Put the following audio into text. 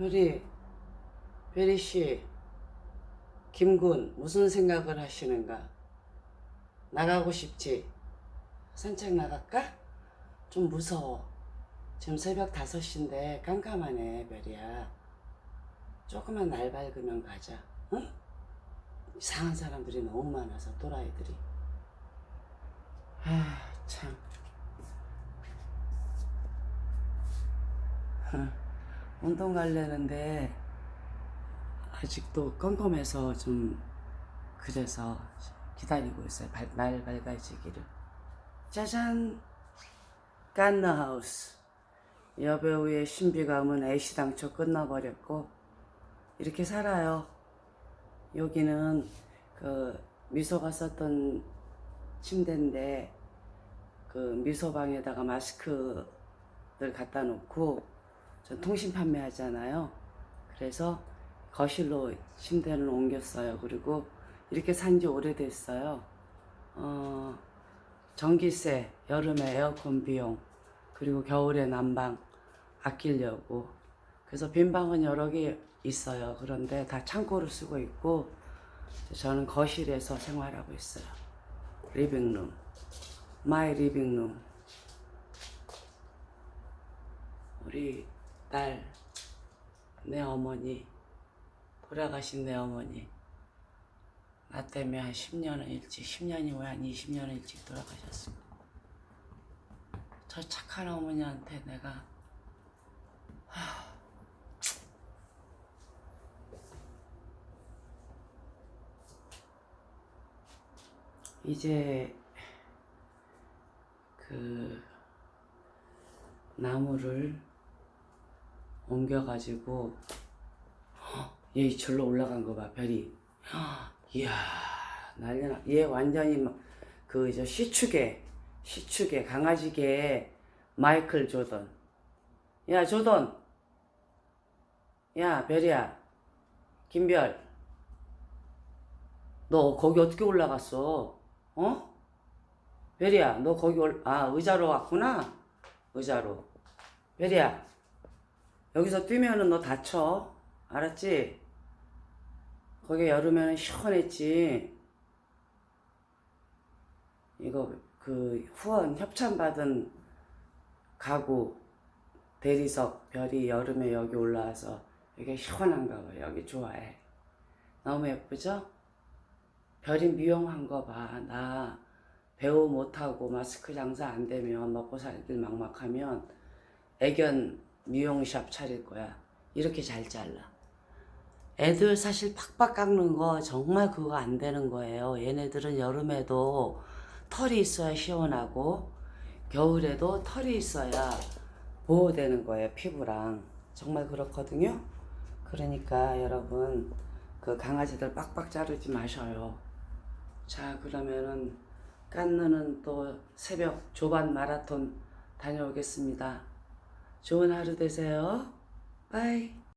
별이, 별이 씨, 김군, 무슨 생각을 하시는가? 나가고 싶지? 산책 나갈까? 좀 무서워. 지금 새벽 5시인데 깜깜하네, 별이야. 조금만 날 밝으면 가자, 응? 이상한 사람들이 너무 많아서, 또라이들이. 아, 참. 운동 가려는데 아직도 껌껌해서 좀 그래서 기다리고 있어요. 발, 날 밝아지기를. 짜잔! 깐너하우스. 여배우의 신비감은 애시당초 끝나버렸고 이렇게 살아요. 여기는 그 미소가 썼던 침대인데 그 미소방에다가 마스크를 갖다 놓고 전 통신 판매하잖아요. 그래서 거실로 침대를 옮겼어요. 그리고 이렇게 산지 오래됐어요. 어, 전기세, 여름에 에어컨 비용, 그리고 겨울에 난방 아끼려고. 그래서 빈 방은 여러 개 있어요. 그런데 다 창고를 쓰고 있고, 저는 거실에서 생활하고 있어요. 리빙룸. 마이 리빙룸. 우리 딸, 내 어머니, 돌아가신 내 어머니. 나 때문에 한 10년은 일찍, 10년이 왜한 20년은 일찍 돌아가셨어. 저 착한 어머니한테 내가, 하, 이제 그 나무를 옮겨가지고 얘 절로 올라간 거 봐 별이. 이야 난리나. 얘 완전히 그저 시축에 시축에 강아지계 마이클 조던. 야 조던. 야 별이야. 김별. 너 거기 어떻게 올라갔어? 어? 별이야 너 거기 올, 아 의자로 왔구나. 의자로. 별이야 여기서 뛰면은 너 다쳐 알았지? 거기 여름에는 시원했지. 이거 그 후원 협찬 받은 가구 대리석 별이 여름에 여기 올라와서 여기 시원한가 봐. 여기 좋아해. 너무 예쁘죠? 별이 미용한 거 봐. 나 배우 못하고 마스크 장사 안 되면 먹고 살길 막막하면 애견 미용샵 차릴 거야. 이렇게 잘 잘라. 애들 사실 팍팍 깎는 거 정말 그거 안 되는 거예요. 얘네들은 여름에도 털이 있어야 시원하고 겨울에도 털이 있어야 보호되는 거예요. 피부랑. 정말 그렇거든요. 그러니까 여러분 그 강아지들 빡빡 자르지 마셔요. 자 그러면은 깐느는 또 새벽 조반 마라톤 다녀오겠습니다. 좋은 하루 되세요. 바이.